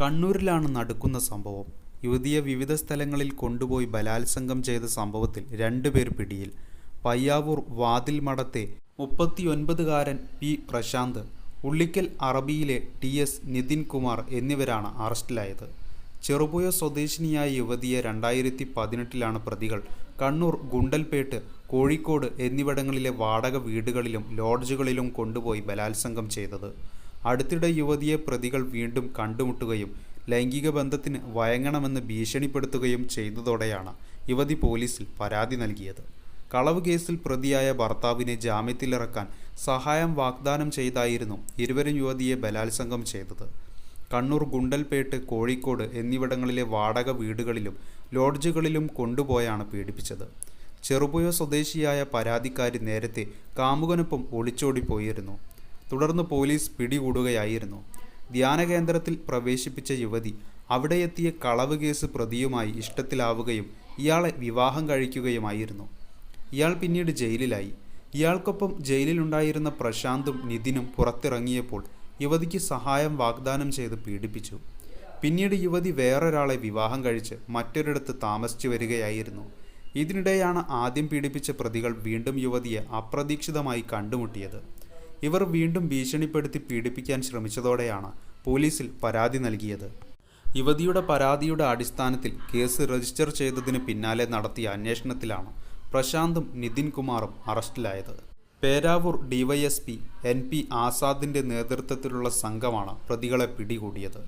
കണ്ണൂരിലാണ് നടക്കുന്ന സംഭവം. യുവതിയെ വിവിധ സ്ഥലങ്ങളിൽ കൊണ്ടുപോയി ബലാത്സംഗം ചെയ്ത സംഭവത്തിൽ രണ്ടുപേർ പിടിയിൽ. പയ്യാവൂർ വാതിൽ മഠത്തെ മുപ്പത്തിയൊൻപതുകാരൻ പി പ്രശാന്ത് ഉള്ളിക്കൽ അറബിയിലെ ടി എസ് നിതിൻ കുമാർ എന്നിവരാണ് അറസ്റ്റിലായത്. ചെറുപുഴ സ്വദേശിനിയായ യുവതിയെ രണ്ടായിരത്തി പതിനെട്ടിലാണ് പ്രതികൾ. കണ്ണൂർ ഗുണ്ടൽപേട്ട് കോഴിക്കോട് എന്നിവിടങ്ങളിലെ വാടക വീടുകളിലും ലോഡ്ജുകളിലും കൊണ്ടുപോയി ബലാത്സംഗം ചെയ്തത്. അടുത്തിടെ യുവതിയെ പ്രതികൾ വീണ്ടും കണ്ടുമുട്ടുകയും ലൈംഗിക ബന്ധത്തിന് വയങ്ങണമെന്ന് ഭീഷണിപ്പെടുത്തുകയും ചെയ്തതോടെയാണ് യുവതി പോലീസിൽ പരാതി നൽകിയത്. കളവ് കേസിൽ പ്രതിയായ ഭർത്താവിനെ ജാമ്യത്തിലിറക്കാൻ സഹായം വാഗ്ദാനം ചെയ്തായിരുന്നു ഇരുവരും യുവതിയെ ബലാത്സംഗം ചെയ്തത്. കണ്ണൂർ ഗുണ്ടൽപേട്ട് കോഴിക്കോട് എന്നിവിടങ്ങളിലെ വാടക വീടുകളിലും ലോഡ്ജുകളിലും കൊണ്ടുപോയാണ് പീഡിപ്പിച്ചത്. ചെറുപുഴ സ്വദേശിയായ പരാതിക്കാരി നേരത്തെ കാമുകനൊപ്പം ഒളിച്ചോടിപ്പോയിരുന്നു. തുടർന്ന് പോലീസ് പിടികൂടുകയായിരുന്നു. ധ്യാനകേന്ദ്രത്തിൽ പ്രവേശിപ്പിച്ച യുവതി അവിടെ എത്തിയ കളവ് കേസ് പ്രതിയുമായി ഇഷ്ടത്തിലാവുകയും ഇയാളെ വിവാഹം കഴിക്കുകയുമായിരുന്നു. ഇയാൾ പിന്നീട് ജയിലിലായി. ഇയാൾക്കൊപ്പം ജയിലിലുണ്ടായിരുന്ന പ്രശാന്തും നിതിനും പുറത്തിറങ്ങിയപ്പോൾ യുവതിക്ക് സഹായം വാഗ്ദാനം ചെയ്ത് പീഡിപ്പിച്ചു. പിന്നീട് യുവതി വേറൊരാളെ വിവാഹം കഴിച്ച് മറ്റൊരിടത്ത് താമസിച്ചു വരികയായിരുന്നു. ഇതിനിടെയാണ് ആദ്യം പീഡിപ്പിച്ച പ്രതികൾ വീണ്ടും യുവതിയെ അപ്രതീക്ഷിതമായി കണ്ടുമുട്ടിയത്. ഇവർ വീണ്ടും ഭീഷണിപ്പെടുത്തി പീഡിപ്പിക്കാൻ ശ്രമിച്ചതോടെയാണ് പോലീസിൽ പരാതി നൽകിയത്. യുവതിയുടെ പരാതിയുടെ അടിസ്ഥാനത്തിൽ കേസ് രജിസ്റ്റർ ചെയ്തതിന് പിന്നാലെ നടത്തിയ അന്വേഷണത്തിലാണ് പ്രശാന്തും നിതിൻ കുമാറും അറസ്റ്റിലായത്. പേരാവൂർ ഡിവൈഎസ്പി എൻ പി ആസാദിന്റെ നേതൃത്വത്തിലുള്ള സംഘമാണ് പ്രതികളെ പിടികൂടിയത്.